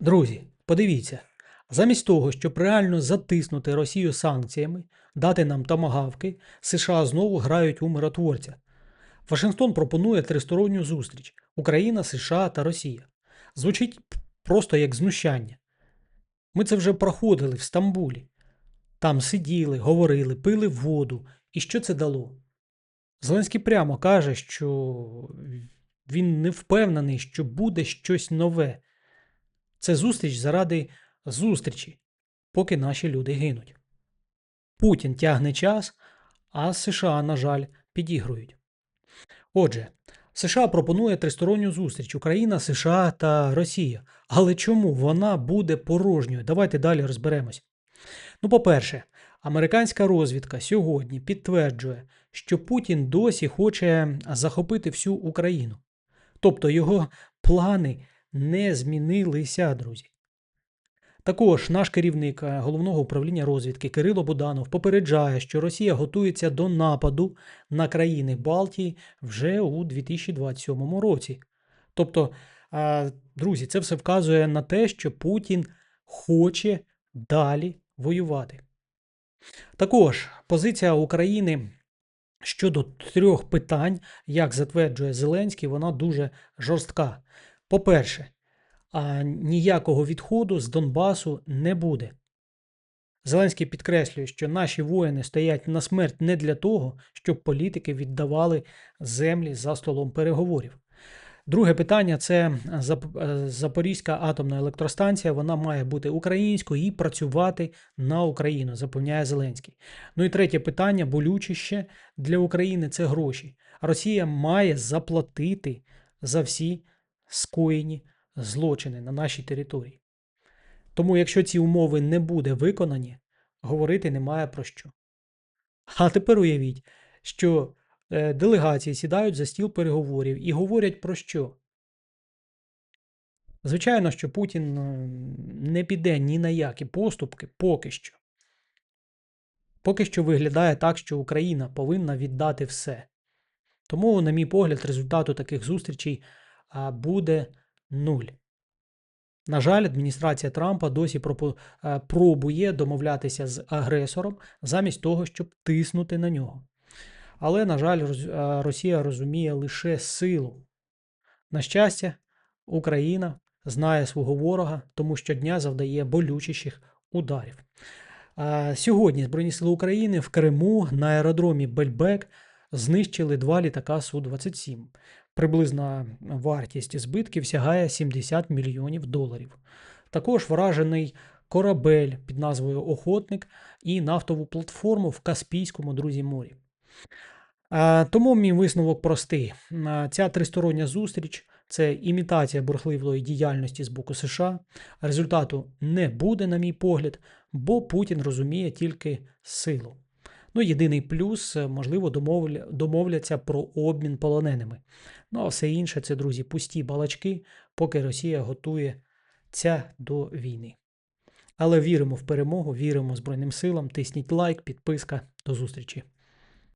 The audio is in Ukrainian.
Друзі, подивіться, замість того, щоб реально затиснути Росію санкціями, дати нам тамагавки, США знову грають у миротворця. Вашингтон пропонує тристоронню зустріч Україна, США та Росія. Звучить просто як знущання. Ми це вже проходили в Стамбулі. Там сиділи, говорили, пили воду. І що це дало? Зеленський прямо каже, що він не впевнений, що буде щось нове. Це зустріч заради зустрічі, поки наші люди гинуть. Путін тягне час, а США, на жаль, підігрують. Отже, США пропонує тристоронню зустріч Україна, США та Росія. Але чому вона буде порожньою? Давайте далі розберемось. Ну, по-перше, американська розвідка сьогодні підтверджує, що Путін досі хоче захопити всю Україну. Тобто його плани не змінилися, друзі. Також наш керівник е, головного управління розвідки Кирило Буданов попереджає, що Росія готується до нападу на країни Балтії вже у 2027 році. Тобто, е, друзі, це все вказує на те, що Путін хоче далі воювати. Також позиція України щодо трьох питань, як затверджує Зеленський, вона дуже жорстка. По-перше, а ніякого відходу з Донбасу не буде. Зеленський підкреслює, що наші воїни стоять на смерть не для того, щоб політики віддавали землі за столом переговорів. Друге питання це Запорізька атомна електростанція. Вона має бути українською і працювати на Україну, запевняє Зеленський. Ну і третє питання, болючіще для України це гроші. Росія має заплатити за всі скоєні злочини на нашій території. Тому, якщо ці умови не буде виконані, говорити немає про що. А тепер уявіть, що е, делегації сідають за стіл переговорів і говорять про що? Звичайно, що Путін не піде ні на які поступки поки що. Поки що виглядає так, що Україна повинна віддати все. Тому, на мій погляд, результату таких зустрічей буде нуль. На жаль, адміністрація Трампа досі е, пробує домовлятися з агресором замість того, щоб тиснути на нього. Але, на жаль, е, Росія розуміє лише силу. На щастя, Україна знає свого ворога, тому щодня завдає болючіших ударів. Сьогодні Збройні сили України в Криму на аеродромі Бельбек знищили два літака Су-27. Приблизна вартість збитків сягає 70 мільйонів доларів. Також вражений корабель під назвою Охотник і нафтову платформу в Каспійському друзі морі. Тому мій висновок простий. Ця тристороння зустріч це імітація бурхливої діяльності з боку США. Результату не буде, на мій погляд, бо Путін розуміє тільки силу. Ну, єдиний плюс, е, можливо, домовля... домовляться про обмін полоненими. Ну, а все інше це, друзі, пусті балачки, поки Росія готується до війни. Але віримо в перемогу, віримо Збройним силам. Тисніть лайк, підписка. До зустрічі.